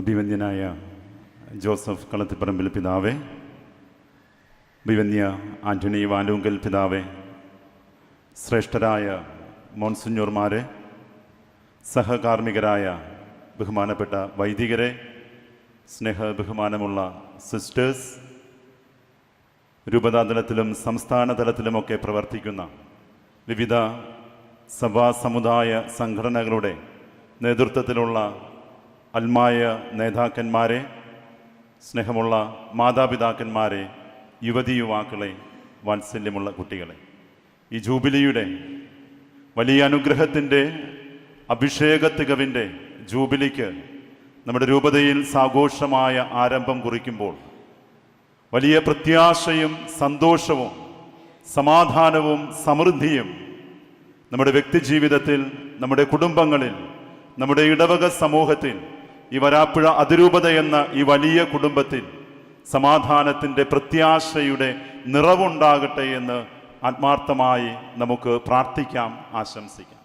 അഭിവന്യനായ Joseph Kalathiparambil പിതാവേ അഭിവന്യ ആന്റണി വാലൂങ്കൽ പിതാവേ ശ്രേഷ്ഠരായ മോൺസുഞ്ഞൂർമാരെ സഹകാർമ്മികരായ ബഹുമാനപ്പെട്ട വൈദികരെ സ്നേഹബഹുമാനമുള്ള സിസ്റ്റേഴ്സ് രൂപതാതലത്തിലും സംസ്ഥാന തലത്തിലുമൊക്കെ പ്രവർത്തിക്കുന്ന വിവിധ സഭാ സമുദായ സംഘടനകളുടെ നേതൃത്വത്തിലുള്ള അൽമായ നേതാക്കന്മാരെ സ്നേഹമുള്ള മാതാപിതാക്കന്മാരെ യുവതി യുവാക്കളെ വാത്സല്യമുള്ള കുട്ടികളെ. ഈ ജൂബിലിയുടെ വലിയ അനുഗ്രഹത്തിന്റെ അഭിഷേക തികവിന്റെ ജൂബിലിക്ക് നമ്മുടെ രൂപതയിൽ സാഘോഷമായ ആരംഭം കുറിക്കുമ്പോൾ വലിയ പ്രത്യാശയും സന്തോഷവും സമാധാനവും സമൃദ്ധിയും നമ്മുടെ വ്യക്തിജീവിതത്തിൽ നമ്മുടെ കുടുംബങ്ങളിൽ നമ്മുടെ ഇടവക സമൂഹത്തിൽ ഈ വരാപ്പുഴ അതിരൂപത എന്ന ഈ വലിയ കുടുംബത്തിൽ സമാധാനത്തിന്റെ പ്രത്യാശയുടെ നിറവുണ്ടാകട്ടെ എന്ന് ആത്മാർത്ഥമായി നമുക്ക് പ്രാർത്ഥിക്കാം ആശംസിക്കാം.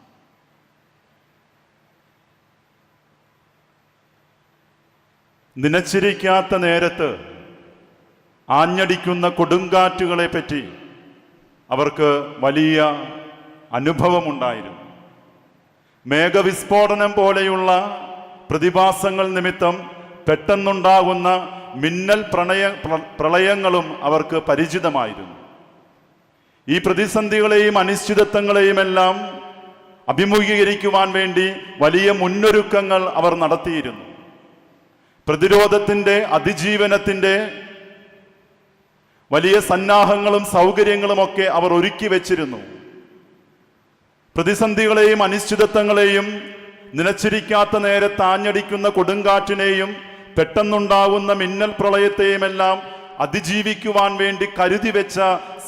നനച്ചിരിക്കാത്ത നേരത്ത് ആഞ്ഞടിക്കുന്ന കൊടുങ്കാറ്റുകളെ പറ്റി അവർക്ക് വലിയ അനുഭവമുണ്ടായിരുന്നു. മേഘവിസ്ഫോടനം പോലെയുള്ള പ്രതിഭാസങ്ങൾ നിമിത്തം പെട്ടെന്നുണ്ടാകുന്ന മിന്നൽ പ്രണയ പ്രളയങ്ങളും അവർക്ക് പരിചിതമായിരുന്നു. ഈ പ്രതിസന്ധികളെയും അനിശ്ചിതത്വങ്ങളെയും എല്ലാം അഭിമുഖീകരിക്കുവാൻ വേണ്ടി വലിയ മുന്നൊരുക്കങ്ങൾ അവർ നടത്തിയിരുന്നു. പ്രതിരോധത്തിന്റെ അതിജീവനത്തിന്റെ വലിയ സന്നാഹങ്ങളും സൗകര്യങ്ങളുമൊക്കെ അവർ ഒരുക്കി വച്ചിരുന്നു. പ്രതിസന്ധികളെയും അനിശ്ചിതത്വങ്ങളെയും നിലച്ചിരിക്കാത്ത നേരെ താഞ്ഞടിക്കുന്ന കൊടുങ്കാറ്റിനെയും പെട്ടെന്നുണ്ടാകുന്ന മിന്നൽ പ്രളയത്തെയുമെല്ലാം അതിജീവിക്കുവാൻ വേണ്ടി കരുതി വെച്ച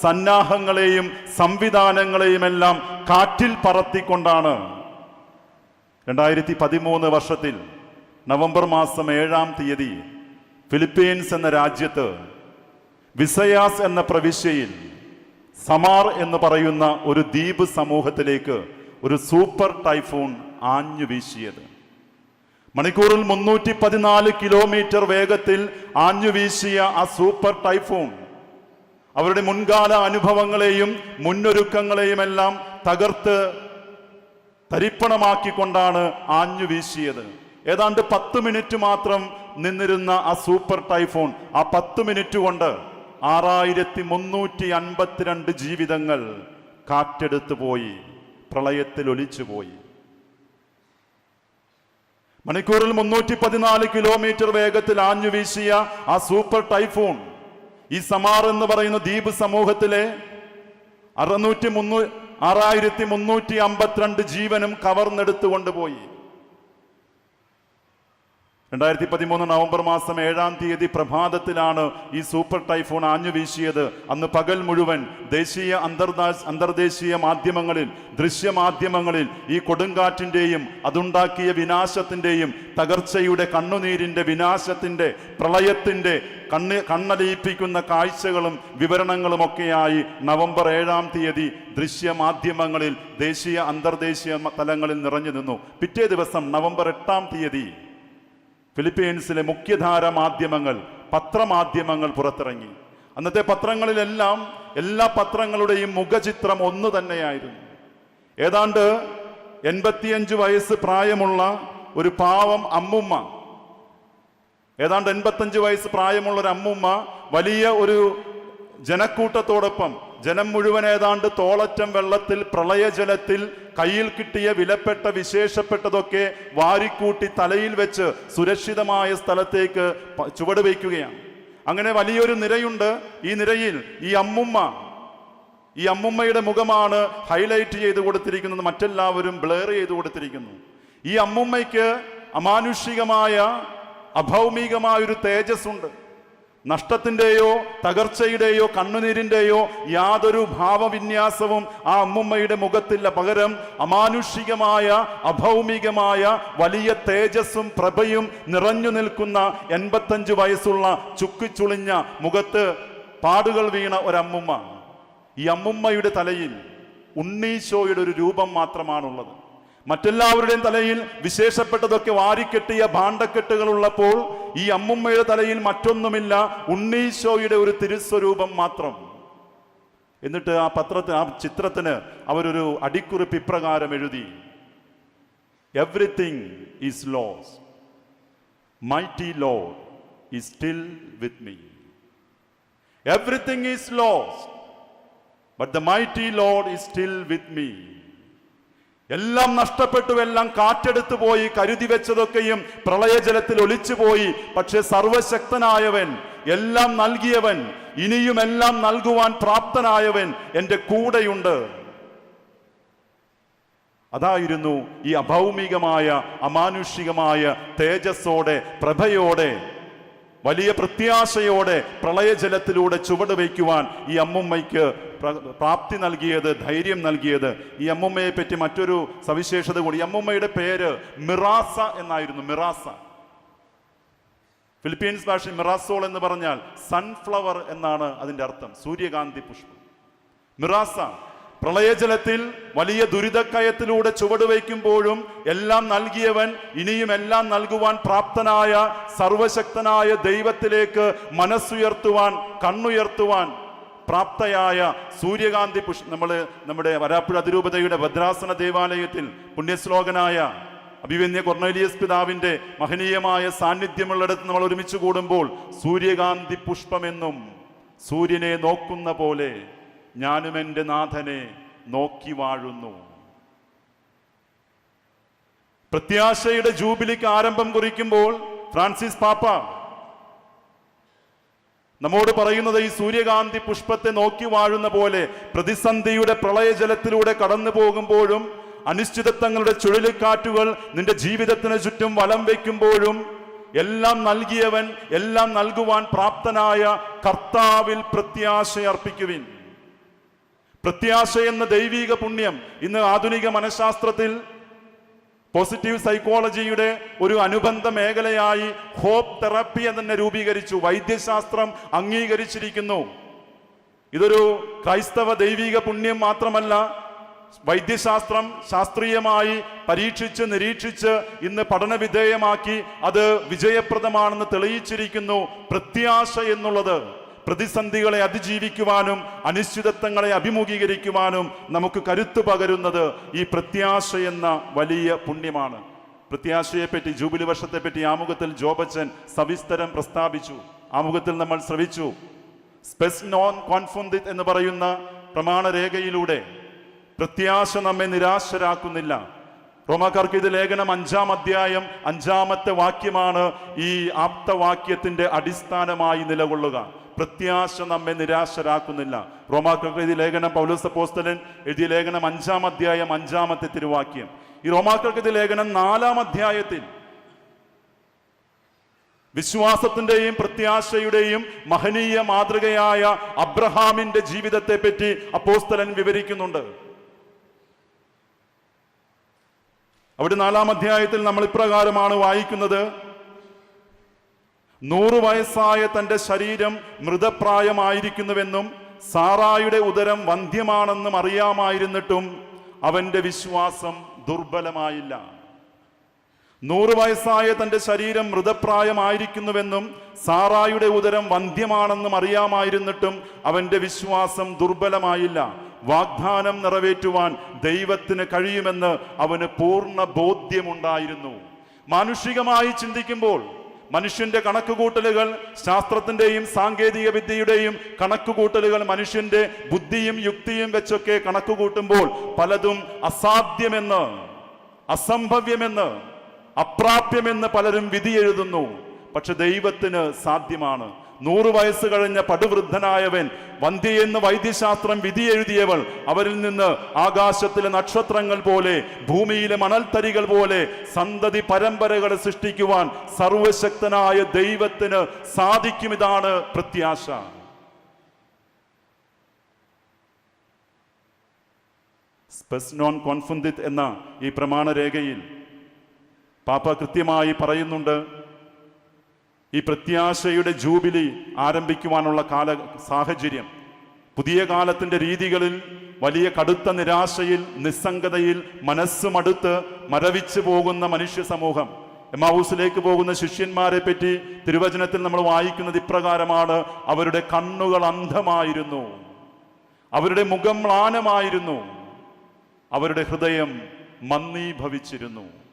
സന്നാഹങ്ങളെയും സംവിധാനങ്ങളെയുമെല്ലാം കാറ്റിൽ പറത്തിക്കൊണ്ടാണ്. രണ്ടായിരത്തി പതിമൂന്ന് വർഷത്തിൽ നവംബർ മാസം ഏഴാം തീയതി ഫിലിപ്പീൻസ് എന്ന രാജ്യത്ത് വിസയാസ് എന്ന പ്രവിശ്യയിൽ സമാർ എന്ന് പറയുന്ന ഒരു ദ്വീപ് സമൂഹത്തിലേക്ക് ഒരു സൂപ്പർ ടൈഫൂൺ ആഞ്ഞു വീശിയത്. മണിക്കൂറിൽ മുന്നൂറ്റി പതിനാല് കിലോമീറ്റർ വേഗത്തിൽ ആഞ്ഞു വീശിയ ആ സൂപ്പർ ടൈഫോൺ. അവരുടെ മുൻകാല അനുഭവങ്ങളെയും മുന്നൊരുക്കങ്ങളെയും എല്ലാം തകർത്ത് തരിപ്പണമാക്കിക്കൊണ്ടാണ് ആഞ്ഞു വീശിയത്. ഏതാണ്ട് പത്ത് മിനിറ്റ് മാത്രം നിന്നിരുന്ന ആ സൂപ്പർ ടൈഫോൺ. ആ പത്ത് മിനിറ്റ് കൊണ്ട് ആറായിരത്തി മുന്നൂറ്റി അൻപത്തിരണ്ട് ജീവിതങ്ങൾ കാറ്റെടുത്തു പോയി പ്രളയത്തിൽ ഒലിച്ചു പോയി മണിക്കൂറിൽ മുന്നൂറ്റി പതിനാല് കിലോമീറ്റർ വേഗത്തിൽ ആഞ്ഞു വീശിയ ആ സൂപ്പർ ടൈഫൂൺ ഈ സമാർ എന്ന് പറയുന്ന ദ്വീപ് സമൂഹത്തിലെ അറുന്നൂറ്റി മുന്നൂ ആറായിരത്തി മുന്നൂറ്റി അമ്പത്തിരണ്ട് ജീവനും കവർന്നെടുത്തു കൊണ്ടുപോയി രണ്ടായിരത്തി പതിമൂന്ന് നവംബർ മാസം ഏഴാം തീയതി പ്രഭാതത്തിലാണ് ഈ സൂപ്പർ ടൈഫോൺ ആഞ്ഞു വീശിയത്. അന്ന് പകൽ മുഴുവൻ ദേശീയ അന്തർദാ അന്തർദേശീയ മാധ്യമങ്ങളിൽ ദൃശ്യമാധ്യമങ്ങളിൽ ഈ കൊടുങ്കാറ്റിന്റെയും അതുണ്ടാക്കിയ വിനാശത്തിന്റെയും തകർച്ചയുടെ കണ്ണുനീരിന്റെ വിനാശത്തിന്റെ പ്രളയത്തിന്റെ കണ്ണ് കണ്ണലയിപ്പിക്കുന്ന കാഴ്ചകളും വിവരണങ്ങളുമൊക്കെയായി നവംബർ ഏഴാം തീയതി ദൃശ്യമാധ്യമങ്ങളിൽ ദേശീയ അന്തർദേശീയ തലങ്ങളിൽ നിറഞ്ഞു നിന്നു. പിറ്റേ ദിവസം നവംബർ എട്ടാം തീയതി ഫിലിപ്പീൻസിലെ മുഖ്യധാര മാധ്യമങ്ങൾ പത്രമാധ്യമങ്ങൾ പുറത്തിറങ്ങി. അന്നത്തെ പത്രങ്ങളിലെല്ലാം എല്ലാ പത്രങ്ങളുടെയും മുഖചിത്രം ഒന്ന് തന്നെയായിരുന്നു. ഏതാണ്ട് എൺപത്തിയഞ്ച് വയസ്സ് പ്രായമുള്ള ഒരു പാവം അമ്മുമ്മ ഏതാണ്ട് എൺപത്തഞ്ച് വയസ്സ് പ്രായമുള്ള ഒരു അമ്മുമ്മ വലിയ ഒരു ജനക്കൂട്ടത്തോടൊപ്പം ജനം മുഴുവൻ ഏതാണ്ട് തോളറ്റം വെള്ളത്തിൽ പ്രളയജലത്തിൽ കയ്യിൽ കിട്ടിയ വിലപ്പെട്ട വിശേഷപ്പെട്ടതൊക്കെ വാരിക്കൂട്ടി തലയിൽ വെച്ച് സുരക്ഷിതമായ സ്ഥലത്തേക്ക് ചുവട് വയ്ക്കുകയാണ്. അങ്ങനെ വലിയൊരു നിരയുണ്ട്. ഈ നിരയിൽ ഈ അമ്മുമ്മ ഈ അമ്മുമ്മയുടെ മുഖമാണ് ഹൈലൈറ്റ് ചെയ്ത് കൊടുത്തിരിക്കുന്നത് മറ്റെല്ലാവരും ബ്ലർ ചെയ്ത് കൊടുത്തിരിക്കുന്നു. ഈ അമ്മുമ്മയ്ക്ക് അമാനുഷികമായ അഭൗമികമായ ഒരു തേജസ് ഉണ്ട് നഷ്ടത്തിന്റെയോ തകർച്ചയുടെയോ കണ്ണുനീരിന്റെയോ യാതൊരു ഭാവവിന്യാസവും ആ അമ്മുമ്മയുടെ മുഖത്തില്ല. പകരം അമാനുഷികമായ അഭൗമികമായ വലിയ തേജസ്സും പ്രഭയും നിറഞ്ഞു നിൽക്കുന്ന എൺപത്തഞ്ച് വയസ്സുള്ള ചുക്കിച്ചുളിഞ്ഞ മുഖത്ത് പാടുകൾ വീണ ഒരമ്മുമ്മ. ഈ അമ്മുമ്മയുടെ തലയിൽ ഉണ്ണീശോയുടെ ഒരു രൂപം മാത്രമാണുള്ളത്. മറ്റെല്ലാവരുടെയും തലയിൽ വിശേഷപ്പെട്ടതൊക്കെ വാരിക്കെട്ടിയ ഭാണ്ഡക്കെട്ടുകൾ ഉള്ളപ്പോൾ ഈ അമ്മുമ്മയുടെ തലയിൽ മറ്റൊന്നുമില്ല ഉണ്ണീശോയുടെ ഒരു തിരുസ്വരൂപം മാത്രം. എന്നിട്ട് ആ പത്രത്തിന് ആ ചിത്രത്തിന് അവരൊരു അടിക്കുറിപ്പ് ഇപ്രകാരം എഴുതി. Everything is lost mighty Lord is still with me everything is lost but the mighty Lord is still with me എല്ലാം നഷ്ടപ്പെട്ടു എല്ലാം കാറ്റെടുത്തു പോയി കരുതി വെച്ചതൊക്കെയും പ്രളയജലത്തിൽ ഒലിച്ചുപോയി പക്ഷെ സർവശക്തനായവൻ എല്ലാം നൽകിയവൻ ഇനിയും എല്ലാം നൽകുവാൻ പ്രാപ്തനായവൻ എന്റെ കൂടെയുണ്ട്. അതായിരുന്നു ഈ അഭൗമികമായ അമാനുഷികമായ തേജസ്സോടെ പ്രഭയോടെ വലിയ പ്രത്യാശയോടെ പ്രളയജലത്തിലൂടെ ചുവട് വയ്ക്കുവാൻ ഈ അമ്മുമ്മയ്ക്ക് പ്രാപ്തി നൽകിയത് ധൈര്യം നൽകിയത് ഈ അമ്മുമ്മയെ പറ്റി മറ്റൊരു സവിശേഷത കൂടി. അമ്മുമ്മയുടെ പേര് മിറാസ എന്നായിരുന്നു മിറാസ. ഫിലിപ്പീൻസ് ഭാഷയിൽ മിറാസോൾ എന്ന് പറഞ്ഞാൽ സൺഫ്ലവർ എന്നാണ് അതിന്റെ അർത്ഥം സൂര്യകാന്തി പുഷ്പം. മിറാസ പ്രളയജലത്തിൽ വലിയ ദുരിതക്കയത്തിലൂടെ ചുവടുവയ്ക്കുമ്പോഴും എല്ലാം നൽകിയവൻ ഇനിയും എല്ലാം നൽകുവാൻ പ്രാപ്തനായ സർവശക്തനായ ദൈവത്തിലേക്ക് മനസ്സുയർത്തുവാൻ കണ്ണുയർത്തുവാൻ പ്രാപ്തയായ സൂര്യകാന്തി പുഷ് നമ്മൾ നമ്മുടെ വരാപ്പുഴ അതിരൂപതയുടെ ഭദ്രാസന ദേവാലയത്തിൽ പുണ്യശ്ലോകനായ അഭിവന്യ കൊർണേലിയസ് പിതാവിന്റെ മഹനീയമായ സാന്നിധ്യമുള്ളിടത്ത് നമ്മൾ ഒരുമിച്ച് കൂടുമ്പോൾ സൂര്യകാന്തി പുഷ്പമെന്നും സൂര്യനെ നോക്കുന്ന പോലെ ഞാനും എന്റെ നാഥനെ നോക്കി വാഴുന്നു. പ്രത്യാശയുടെ ജൂബിലിക്ക് ആരംഭം കുറിക്കുമ്പോൾ ഫ്രാൻസിസ് പാപ്പ നമ്മോട് പറയുന്നത് ഈ സൂര്യകാന്തി പുഷ്പത്തെ നോക്കി വാഴുന്ന പോലെ പ്രതിസന്ധിയുടെ പ്രളയജലത്തിലൂടെ കടന്നു പോകുമ്പോഴും അനിശ്ചിതത്വങ്ങളുടെ ചുഴലിക്കാറ്റുകൾ നിന്റെ ജീവിതത്തിന് ചുറ്റും വലം വയ്ക്കുമ്പോഴും എല്ലാം നൽകിയവൻ എല്ലാം നൽകുവാൻ പ്രാപ്തനായ കർത്താവിൽ പ്രത്യാശ അർപ്പിക്കുവിൻ പ്രത്യാശ എന്ന ദൈവീക പുണ്യം ഇന്ന് ആധുനിക മനഃശാസ്ത്രത്തിൽ പോസിറ്റീവ് സൈക്കോളജിയുടെ ഒരു അനുബന്ധ മേഖലയായി ഹോപ്പ് തെറപ്പി എന്ന് തന്നെ രൂപീകരിച്ചു. വൈദ്യശാസ്ത്രം അംഗീകരിച്ചിരിക്കുന്നു. ഇതൊരു ക്രൈസ്തവ ദൈവിക പുണ്യം മാത്രമല്ല വൈദ്യശാസ്ത്രം ശാസ്ത്രീയമായി പരീക്ഷിച്ച് നിരീക്ഷിച്ച് ഇന്ന് പഠനവിധേയമാക്കി അത് വിജയപ്രദമാണെന്ന് തെളിയിച്ചിരിക്കുന്നു. പ്രത്യാശ എന്നുള്ളത്. പ്രതിസന്ധികളെ അതിജീവിക്കുവാനും അനിശ്ചിതത്വങ്ങളെ അഭിമുഖീകരിക്കുവാനും നമുക്ക് കരുത്തു പകരുന്നത് ഈ പ്രത്യാശ എന്ന വലിയ പുണ്യമാണ്. പ്രത്യാശയെപ്പറ്റി ജൂബിലി വർഷത്തെപ്പറ്റി ആമുഖത്തിൽ ജോബച്ചൻ സവിസ്തരം പ്രസ്താവിച്ചു. ആമുഖത്തിൽ നമ്മൾ ശ്രവിച്ചു. സ്പെസ് നോൺ കോൺഫോണ്ടിത് എന്ന് പറയുന്ന പ്രമാണരേഖയിലൂടെ പ്രത്യാശ നമ്മെ നിരാശരാക്കുന്നില്ല. റോമാക്കാർക്ക് ഇത് ലേഖനം അഞ്ചാം അധ്യായം അഞ്ചാമത്തെ വാക്യമാണ് ഈ ആപ്തവാക്യത്തിന്റെ അടിസ്ഥാനമായി നിലകൊള്ളുക. പ്രത്യാശ നമ്മെ നിരാശരാക്കുന്നില്ല. റോമാക്കാർക്ക് എഴുതിയ ലേഖനം പൗലോസ് പോസ്തലൻ എഴുതിയ ലേഖനം അഞ്ചാം അധ്യായം അഞ്ചാമത്തെ തിരുവാക്യം. ഈ റോമാക്കാർക്ക് എഴുതിയ ലേഖനം നാലാം അധ്യായത്തിൽ വിശ്വാസത്തിന്റെയും പ്രത്യാശയുടെയും മഹനീയ മാതൃകയായ അബ്രഹാമിന്റെ ജീവിതത്തെ പറ്റി അപ്പോസ്തലൻ വിവരിക്കുന്നുണ്ട്. അവിടെ നാലാം അധ്യായത്തിൽ നമ്മൾ ഇപ്രകാരമാണ് വായിക്കുന്നത്. നൂറ് വയസ്സായ തന്റെ ശരീരം മൃതപ്രായമായിരിക്കുന്നുവെന്നും സാറായുടെ ഉദരം വന്ധ്യമാണെന്നും അറിയാമായിരുന്നിട്ടും അവന്റെ വിശ്വാസം ദുർബലമായില്ല. നൂറ് വയസ്സായ തന്റെ ശരീരം മൃതപ്രായമായിരിക്കുന്നുവെന്നും സാറായുടെ ഉദരം വന്ധ്യമാണെന്നും അറിയാമായിരുന്നിട്ടും അവന്റെ വിശ്വാസം ദുർബലമായില്ല. വാഗ്ദാനം നിറവേറ്റുവാൻ ദൈവത്തിന് കഴിയുമെന്ന് അവന് പൂർണ ബോധ്യമുണ്ടായിരുന്നു. മാനുഷികമായി ചിന്തിക്കുമ്പോൾ മനുഷ്യന്റെ കണക്കുകൂട്ടലുകൾ ശാസ്ത്രത്തിന്റെയും സാങ്കേതിക വിദ്യയുടെയും കണക്കുകൂട്ടലുകൾ മനുഷ്യന്റെ ബുദ്ധിയും യുക്തിയും വെച്ചൊക്കെ കണക്കുകൂട്ടുമ്പോൾ പലതും അസാധ്യമെന്ന് അസംഭവ്യമെന്ന് അപ്രാപ്യമെന്ന് പലരും വിധി എഴുതുന്നു പക്ഷെ ദൈവത്തിന് സാധ്യമാണ്. നൂറ് വയസ്സ് കഴിഞ്ഞ പടുവൃദ്ധനായവൻ വന്ധ്യയെന്ന് വൈദ്യശാസ്ത്രം വിധി എഴുതിയവൾ അവരിൽ നിന്ന് ആകാശത്തിലെ നക്ഷത്രങ്ങൾ പോലെ ഭൂമിയിലെ മണൽത്തരികൾ പോലെ സന്തതി പരമ്പരകളെ സൃഷ്ടിക്കുവാൻ സർവശക്തനായ ദൈവത്തിന് സാധിക്കുമിതാണ് പ്രത്യാശ. സ്പെസ് നോൺ കോൺഫുന്തിത് എന്ന ഈ പ്രമാണരേഖയിൽ പാപ്പ കൃത്യമായി പറയുന്നുണ്ട് ഈ പ്രത്യാശയുടെ ജൂബിലി ആരംഭിക്കുവാനുള്ള കാല സാഹചര്യം. പുതിയ കാലത്തിന്റെ രീതികളിൽ വലിയ കടുത്ത നിരാശയിൽ നിസ്സംഗതയിൽ മനസ്സ് മടുത്ത് മരവിച്ചു പോകുന്ന മനുഷ്യ സമൂഹം. എമാവൂസിലേക്ക് പോകുന്ന ശിഷ്യന്മാരെ പറ്റി തിരുവചനത്തിൽ നമ്മൾ വായിക്കുന്നത് ഇപ്രകാരമാണ് അവരുടെ കണ്ണുകൾ അന്ധമായിരുന്നു. അവരുടെ മുഖം മ്ലാനമായിരുന്നു. അവരുടെ ഹൃദയം മന്ദീഭവിച്ചിരുന്നു.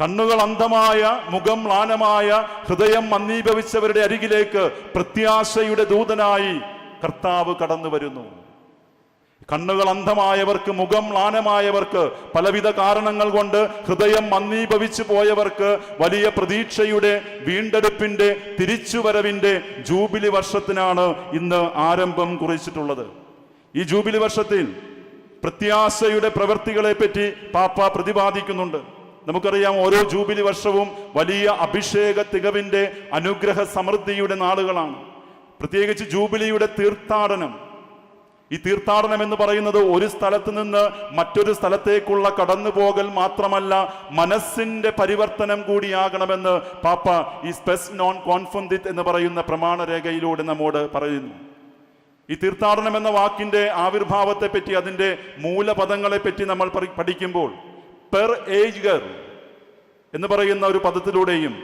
കണ്ണുകൾ അന്ധമായ മുഖം മ്ലാനമായ ഹൃദയം മന്ദീഭവിച്ചവരുടെ അരികിലേക്ക് പ്രത്യാശയുടെ ദൂതനായി കർത്താവ് കടന്നു വരുന്നു കണ്ണുകൾ അന്ധമായവർക്ക് മുഖം മ്ലാനമായവർക്ക് പലവിധ കാരണങ്ങൾ കൊണ്ട് ഹൃദയം മന്ദീഭവിച്ചു പോയവർക്ക് വലിയ പ്രതീക്ഷയുടെ വീണ്ടെടുപ്പിന്റെ തിരിച്ചുവരവിന്റെ ജൂബിലി വർഷത്തിനാണ് ഇന്ന് ആരംഭം കുറിച്ചിട്ടുള്ളത്. ഈ ജൂബിലി വർഷത്തിൽ പ്രത്യാശയുടെ പ്രവൃത്തികളെ പറ്റി പാപ്പ പ്രതിപാദിക്കുന്നുണ്ട്. നമുക്കറിയാം ഓരോ ജൂബിലി വർഷവും വലിയ അഭിഷേക തികവിന്റെ അനുഗ്രഹ സമൃദ്ധിയുടെ നാളുകളാണ്. പ്രത്യേകിച്ച് ജൂബിലിയുടെ തീർത്ഥാടനം. ഈ തീർത്ഥാടനം എന്ന് പറയുന്നത് ഒരു സ്ഥലത്ത് നിന്ന് മറ്റൊരു സ്ഥലത്തേക്കുള്ള കടന്നുപോകൽ മാത്രമല്ല മനസ്സിന്റെ പരിവർത്തനം കൂടിയാകണമെന്ന് പാപ്പ ഈ സ്പെസ് നോൺ കോൺഫന്തിത് എന്ന് പറയുന്ന പ്രമാണരേഖയിലൂടെ നമ്മോട് പറയുന്നു. ഈ തീർത്ഥാടനം എന്ന വാക്കിന്റെ ആവിർഭാവത്തെപ്പറ്റി അതിന്റെ മൂലപദങ്ങളെ പറ്റി നമ്മൾ പഠിക്കുമ്പോൾ പെർ ഏജ് എന്ന് പറയുന്ന ഒരു പദത്തിലൂടെയും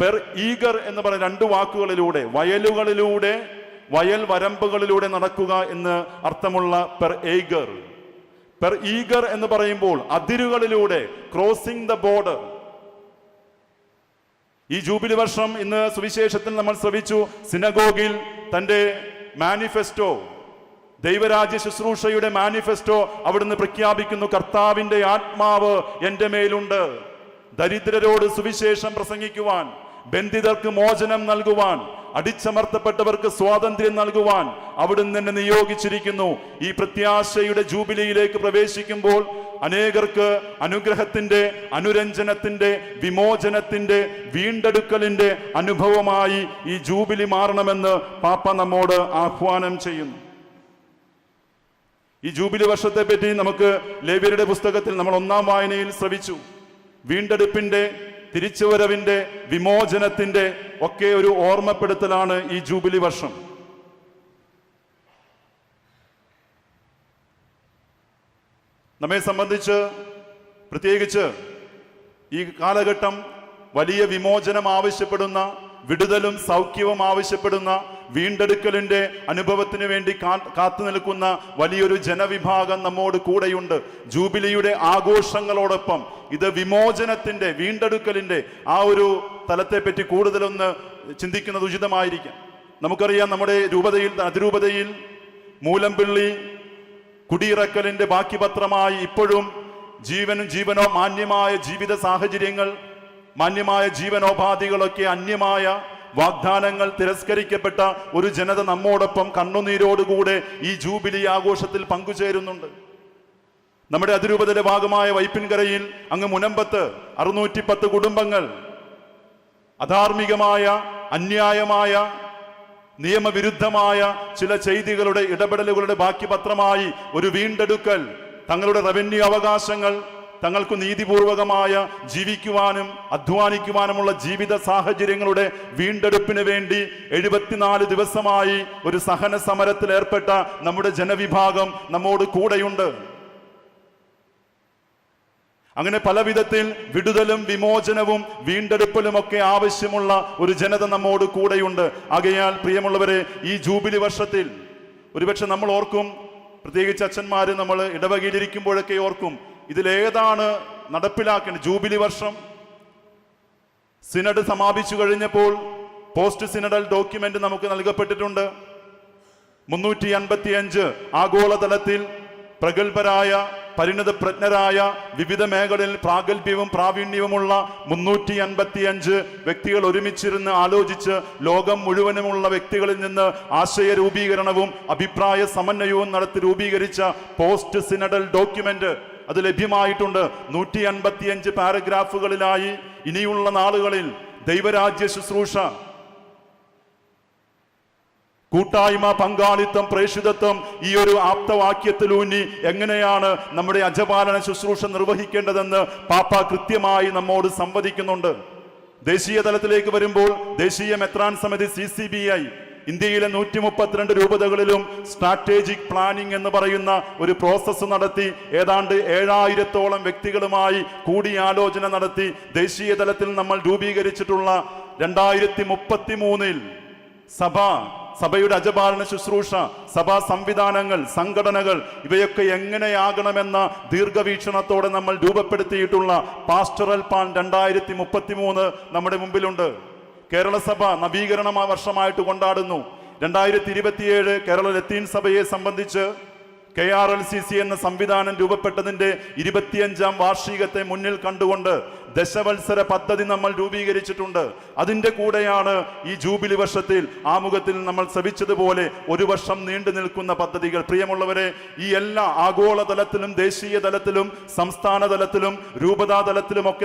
പെർ ഈഗർ എന്ന് പറയുന്ന രണ്ട് വാക്കുകളിലൂടെ വയലുകളിലൂടെ വയൽ വരമ്പുകളിലൂടെ നടക്കുക എന്ന് അർത്ഥമുള്ള പെർ ഏഗർ പെർ ഈഗർ എന്ന് പറയുമ്പോൾ അതിരുകളിലൂടെ ക്രോസിംഗ് ദ ബോർഡർ ഈ ജൂബിലി വർഷം ഇന്ന് സുവിശേഷത്തിൽ നമ്മൾ ശ്രവിച്ചു സിനഗോഗിൽ തന്റെ മാനിഫെസ്റ്റോ ദൈവരാജ്യ ശുശ്രൂഷയുടെ മാനിഫെസ്റ്റോ അവിടുന്ന് പ്രഖ്യാപിക്കുന്നു കർത്താവിന്റെ ആത്മാവ് എന്റെ മേലുണ്ട്. ദരിദ്രരോട് സുവിശേഷം പ്രസംഗിക്കുവാൻ ബന്ധിതർക്ക് മോചനം നൽകുവാൻ അടിച്ചമർത്തപ്പെട്ടവർക്ക് സ്വാതന്ത്ര്യം നൽകുവാൻ അവിടുന്ന് എന്നെ നിയോഗിച്ചിരിക്കുന്നു. ഈ പ്രത്യാശയുടെ ജൂബിലിയിലേക്ക് പ്രവേശിക്കുമ്പോൾ അനേകർക്ക് അനുഗ്രഹത്തിന്റെ അനുരഞ്ജനത്തിന്റെ വിമോചനത്തിന്റെ വീണ്ടെടുക്കലിന്റെ അനുഭവമായി ഈ ജൂബിലി മാറണമെന്ന് പാപ്പ നമ്മോട് ആഹ്വാനം ചെയ്യുന്നു. ഈ ജൂബിലി വർഷത്തെ പറ്റി നമുക്ക് ലേവ്യരുടെ പുസ്തകത്തിൽ നമ്മൾ ഒന്നാം വായനയിൽ ശ്രവിച്ചു. വീണ്ടെടുപ്പിന്റെ തിരിച്ചുവരവിന്റെ വിമോചനത്തിന്റെ ഒക്കെ ഒരു ഓർമ്മപ്പെടുത്തലാണ് ഈ ജൂബിലി വർഷം. നമ്മെ സംബന്ധിച്ച് പ്രത്യേകിച്ച് ഈ കാലഘട്ടം വലിയ വിമോചനം ആവശ്യപ്പെടുന്ന വിടുതലും സൗഖ്യവും ആവശ്യപ്പെടുന്ന വീണ്ടെടുക്കലിന്റെ അനുഭവത്തിന് വേണ്ടി കാത്തു നിൽക്കുന്ന വലിയൊരു ജനവിഭാഗം നമ്മോട് കൂടെയുണ്ട്. ജൂബിലിയുടെ ആഘോഷങ്ങളോടൊപ്പം ഇത് വിമോചനത്തിന്റെ വീണ്ടെടുക്കലിന്റെ ആ ഒരു തലത്തെപ്പറ്റി കൂടുതലൊന്ന് ചിന്തിക്കുന്നത് ഉചിതമായിരിക്കാം. നമുക്കറിയാം നമ്മുടെ രൂപതയിൽ അതിരൂപതയിൽ മൂലംപിള്ളി കുടിയിറക്കലിന്റെ ബാക്കി പത്രമായി ഇപ്പോഴും ജീവനും ജീവനോ മാന്യമായ ജീവിത സാഹചര്യങ്ങൾ മാന്യമായ ജീവനോപാധികളൊക്കെ അന്യമായ വാഗ്ദാനങ്ങൾ തിരസ്കരിക്കപ്പെട്ട ഒരു ജനത നമ്മോടൊപ്പം കണ്ണുനീരോടുകൂടെ ഈ ജൂബിലി ആഘോഷത്തിൽ പങ്കുചേരുന്നുണ്ട്. നമ്മുടെ അതിരൂപതയുടെ ഭാഗമായ വൈപ്പിൻകരയിൽ അങ്ങ് മുനമ്പത്ത് അറുന്നൂറ്റി പത്ത് കുടുംബങ്ങൾ അധാർമികമായ അന്യായമായ നിയമവിരുദ്ധമായ ചില ചെയ്തികളുടെ ഇടപെടലുകളുടെ ബാക്കി പത്രമായി ഒരു വീണ്ടെടുക്കൽ തങ്ങളുടെ റവന്യൂ അവകാശങ്ങൾ തങ്ങൾക്ക് നീതിപൂർവകമായ ജീവിക്കുവാനും അധ്വാനിക്കുവാനുമുള്ള ജീവിത സാഹചര്യങ്ങളുടെ വീണ്ടെടുപ്പിന് വേണ്ടി എഴുപത്തിനാല് ദിവസമായി ഒരു സഹന സമരത്തിൽ ഏർപ്പെട്ട നമ്മുടെ ജനവിഭാഗം നമ്മോട് കൂടെയുണ്ട്. അങ്ങനെ പല വിധത്തിൽ വിടുതലും വിമോചനവും വീണ്ടെടുപ്പലും ഒക്കെ ആവശ്യമുള്ള ഒരു ജനത നമ്മോട് കൂടെയുണ്ട്. ആകയാൽ പ്രിയമുള്ളവരെ ഈ ജൂബിലി വർഷത്തിൽ ഒരുപക്ഷെ നമ്മൾ ഓർക്കും പ്രത്യേകിച്ച് അച്ഛന്മാർ നമ്മൾ ഇടവകയിലിരിക്കുമ്പോഴൊക്കെ ഓർക്കും ഇതിലേതാണ് നടപ്പിലാക്കേണ്ടത്. ജൂബിലി വർഷം. സിനഡ് സമാപിച്ചു കഴിഞ്ഞപ്പോൾ പോസ്റ്റ് സിനഡൽ ഡോക്യുമെന്റ് നമുക്ക് നൽകപ്പെട്ടിട്ടുണ്ട്. മുന്നൂറ്റി അൻപത്തി അഞ്ച് ആഗോളതലത്തിൽ പ്രഗത്ഭരായ പരിണത പ്രജ്ഞരായ വിവിധ മേഖലയിൽ പ്രാഗൽഭ്യവും പ്രാവീണ്യവുമുള്ള മുന്നൂറ്റി അൻപത്തി അഞ്ച് വ്യക്തികൾ ഒരുമിച്ചിരുന്ന് ആലോചിച്ച് ലോകം മുഴുവനുമുള്ള വ്യക്തികളിൽ നിന്ന് ആശയ രൂപീകരണവും അഭിപ്രായ സമന്വയവും നടത്തി രൂപീകരിച്ച പോസ്റ്റ് സിനഡൽ ഡോക്യുമെന്റ് അത് ലഭ്യമായിട്ടുണ്ട്. നൂറ്റി അൻപത്തിയഞ്ച് പാരഗ്രാഫുകളിലായി ഇനിയുള്ള നാളുകളിൽ ദൈവരാജ്യ ശുശ്രൂഷ. കൂട്ടായ്മ പങ്കാളിത്തം പ്രേഷിതത്വം ഈ ഒരു ആപ്തവാക്യത്തിലൂന്നി എങ്ങനെയാണ് നമ്മുടെ അജപാലന ശുശ്രൂഷ നിർവഹിക്കേണ്ടതെന്ന് പാപ്പ കൃത്യമായി നമ്മോട് സംവദിക്കുന്നുണ്ട്. ദേശീയ തലത്തിലേക്ക് വരുമ്പോൾ ദേശീയ മെത്രാൻ സമിതി സി ഇന്ത്യയിലെ നൂറ്റി മുപ്പത്തിരണ്ട് രൂപതകളിലും സ്ട്രാറ്റജിക് പ്ലാനിംഗ് എന്ന് പറയുന്ന ഒരു പ്രോസസ്സ് നടത്തി ഏതാണ്ട് ഏഴായിരത്തോളം വ്യക്തികളുമായി കൂടിയാലോചന നടത്തി ദേശീയ തലത്തിൽ നമ്മൾ രൂപീകരിച്ചിട്ടുള്ള രണ്ടായിരത്തി മുപ്പത്തി മൂന്നിൽ സഭ സഭയുടെ അജപാലന ശുശ്രൂഷ സഭാ സംവിധാനങ്ങൾ സംഘടനകൾ ഇവയൊക്കെ എങ്ങനെയാകണമെന്ന ദീർഘവീക്ഷണത്തോടെ നമ്മൾ രൂപപ്പെടുത്തിയിട്ടുള്ള പാസ്റ്ററൽ പാൻ രണ്ടായിരത്തി മുപ്പത്തി മൂന്ന് നമ്മുടെ മുമ്പിലുണ്ട്. കേരള സഭ നവീകരണ വർഷമായിട്ട് കൊണ്ടാടുന്നു. രണ്ടായിരത്തി ഇരുപത്തിയേഴ് കേരള ലത്തീൻ സഭയെ സംബന്ധിച്ച് K R L C C എന്ന സംവിധാനം രൂപപ്പെട്ടതിന്റെ ഇരുപത്തിയഞ്ചാം വാർഷികത്തെ മുന്നിൽ കണ്ടുകൊണ്ട് ദശവത്സര പദ്ധതി നമ്മൾ രൂപീകരിച്ചിട്ടുണ്ട്. അതിന്റെ കൂടെയാണ് ഈ ജൂബിലി വർഷത്തിൽ ആമുഖത്തിൽ നമ്മൾ ശ്രവിച്ചതുപോലെ ഒരു വർഷം നീണ്ടു നിൽക്കുന്ന പദ്ധതികൾ. പ്രിയമുള്ളവരെ ഈ എല്ലാ ആഗോള തലത്തിലും ദേശീയ തലത്തിലും സംസ്ഥാന തലത്തിലും രൂപതാ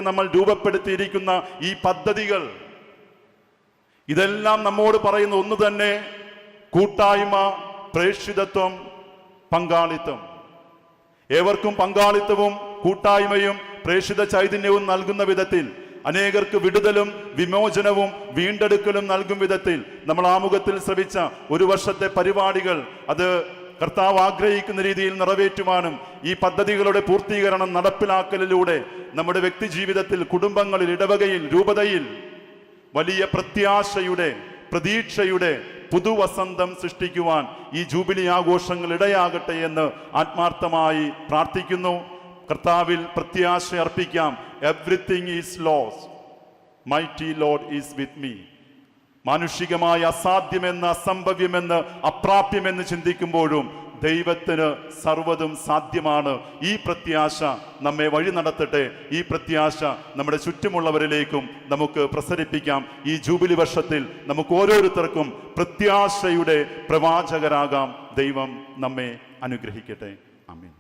നമ്മൾ രൂപപ്പെടുത്തിയിരിക്കുന്ന ഈ പദ്ധതികൾ ഇതെല്ലാം നമ്മോട് പറയുന്ന ഒന്ന് തന്നെ കൂട്ടായ്മ പ്രേക്ഷിതത്വം പങ്കാളിത്തം. ഏവർക്കും പങ്കാളിത്തവും കൂട്ടായ്മയും പ്രേക്ഷിത ചൈതന്യവും നൽകുന്ന വിധത്തിൽ അനേകർക്ക് വിടുതലും വിമോചനവും വീണ്ടെടുക്കലും നൽകും വിധത്തിൽ നമ്മൾ ആമുഖത്തിൽ ശ്രമിച്ച ഒരു വർഷത്തെ പരിപാടികൾ അത് കർത്താവ് ആഗ്രഹിക്കുന്ന രീതിയിൽ നിറവേറ്റുവാനും ഈ പദ്ധതികളുടെ പൂർത്തീകരണം നടപ്പിലാക്കലിലൂടെ നമ്മുടെ വ്യക്തിജീവിതത്തിൽ കുടുംബങ്ങളിൽ ഇടവകയിൽ രൂപതയിൽ വലിയ പ്രത്യാശയുടെ പ്രതീക്ഷയുടെ പുതുവസന്തം സൃഷ്ടിക്കുവാൻ ഈ ജൂബിലി ആഘോഷങ്ങൾ ഇടയാകട്ടെ എന്ന് ആത്മാർത്ഥമായി പ്രാർത്ഥിക്കുന്നു. കർത്താവിൽ പ്രത്യാശ അർപ്പിക്കാം. Everything is lost mighty Lord is with me മാനുഷികമായ അസാധ്യമെന്ന് അസംഭവ്യമെന്ന് അപ്രാപ്യമെന്ന് ചിന്തിക്കുമ്പോഴും ദൈവത്തിന് സർവതും സാധ്യമാണ്. ഈ പ്രത്യാശ നമ്മെ വഴി നടത്തട്ടെ. ഈ പ്രത്യാശ നമ്മുടെ ചുറ്റുമുള്ളവരിലേക്കും നമുക്ക് പ്രസരിപ്പിക്കാം. ഈ ജൂബിലി വർഷത്തിൽ നമുക്ക് ഓരോരുത്തർക്കും പ്രത്യാശയുടെ പ്രവാചകരാകാം. ദൈവം നമ്മെ അനുഗ്രഹിക്കട്ടെ. ആമേൻ.